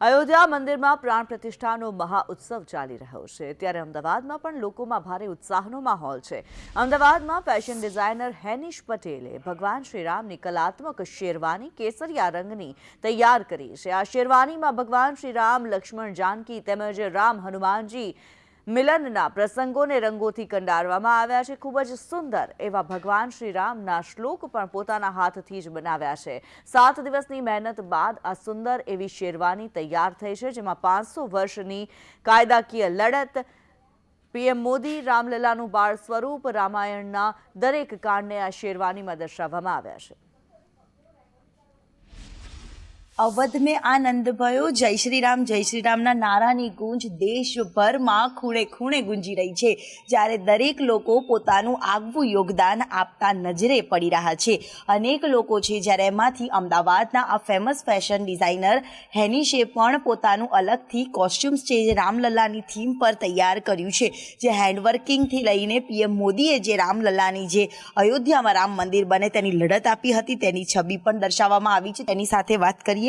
અયોધ્યા મંદિરમાં પ્રાણ પ્રતિષ્ઠાનો મહાઉત્સવ ચાલી રહ્યો છે. ત્યારે અમદાવાદમાં પણ લોકોમાં ભારે ઉત્સાહનો માહોલ છે. અમદાવાદમાં ફેશન ડિઝાઇનર હેનિશ પટેલે ભગવાન શ્રીરામની કલાત્મક શેરવાની કેસરિયા રંગની તૈયાર કરી છે. આ શેરવાનીમાં ભગવાન શ્રીરામ, લક્ષ્મણ જાનકી તેમજ રામ હનુમાનજી મિલનના પ્રસંગોને રંગોથી કંડારવામાં આવ્યા છે. ખૂબ જ સુંદર એવા ભગવાન શ્રી રામના શ્લોક પણ પોતાના હાથથી જ બનાવ્યા છે. સાત દિવસની મહેનત બાદ આ સુંદર એવી શેરવાની તૈયાર થઈ છે, જેમાં પાંચસો વર્ષની કાયદાકીય લડત, પીએમ મોદી, રામલલાનું બાળ સ્વરૂપ, રામાયણના દરેક કાંડને આ શેરવાનીમાં દર્શાવવામાં આવ્યા છે. અવધ મેં આનંદ ભયો. જય શ્રી રામ જય શ્રી રામના નારાની ગુંજ દેશભરમાં ખૂણે ખૂણે ગુંજી રહી છે. જ્યારે દરેક લોકો પોતાનું આગવું યોગદાન આપતા નજરે પડી રહ્યા છે. અનેક લોકો છે જ્યારે એમાંથી અમદાવાદના આ ફેમસ ફેશન ડિઝાઇનર હેનિશે પણ પોતાનું અલગથી કોસ્ચ્યુમ્સ છે જે રામલલ્લાની થીમ પર તૈયાર કર્યું છે. જે હેન્ડવર્કિંગથી લઈને પીએમ મોદીએ જે રામલલ્લાની જે અયોધ્યામાં રામ મંદિર બને તેની લડત આપી હતી, તેની છબી પણ દર્શાવવામાં આવી છે. તેની સાથે વાત કરીએ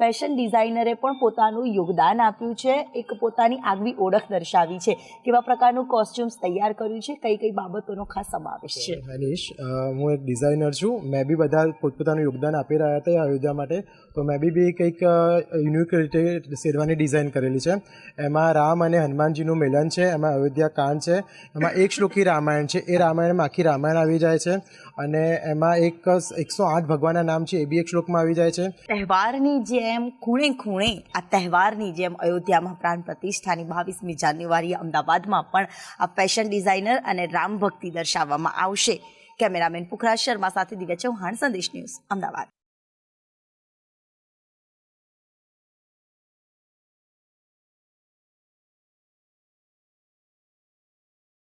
ફેશન ડિઝાઇનરે પણ પોતાનું યોગદાન આપ્યું છે. એક પોતાની આગવી ઓળખ દર્શાવી છે કેવા પ્રકારનું કોસ્ચ્યુમ્સ તૈયાર કર્યું છે કઈ કઈ બાબતોનો ખાસ સમાવેશ છે. હનીશ હું એક ડિઝાઇનર છું. મેં બી બધા પોતપોતાનું યોગદાન આપી રહ્યા હતા અયોધ્યા માટે. તો મેં બી બી કંઈક યુનિક રીતે શેરવાની ડિઝાઇન કરેલી છે. એમાં રામ અને હનુમાનજીનું મિલન છે એમાં અયોધ્યા કાંડ છે એમાં એક શ્લોકી રામાયણ છે. એ રામાયણમાં આખી રામાયણ આવી જાય છે અને એમાં એક એકસો આઠ ભગવાનના નામ છે એ બી એક શ્લોકમાં આવી જાય છે. તહેવારની જેમ ખૂણે ખૂણે આ તહેવારની જેમ અયોધ્યામાં પ્રાણ પ્રતિષ્ઠાની બાવીસમી જાન્યુઆરીએ અમદાવાદમાં પણ આ ફેશન ડિઝાઇનર અને રામ ભક્તિ દર્શાવવામાં આવશે. કેમેરામેન પુખરાજ શર્મા સાથે દિવ્યા ચૌહાણ, સંદેશ ન્યૂઝ, અમદાવાદ.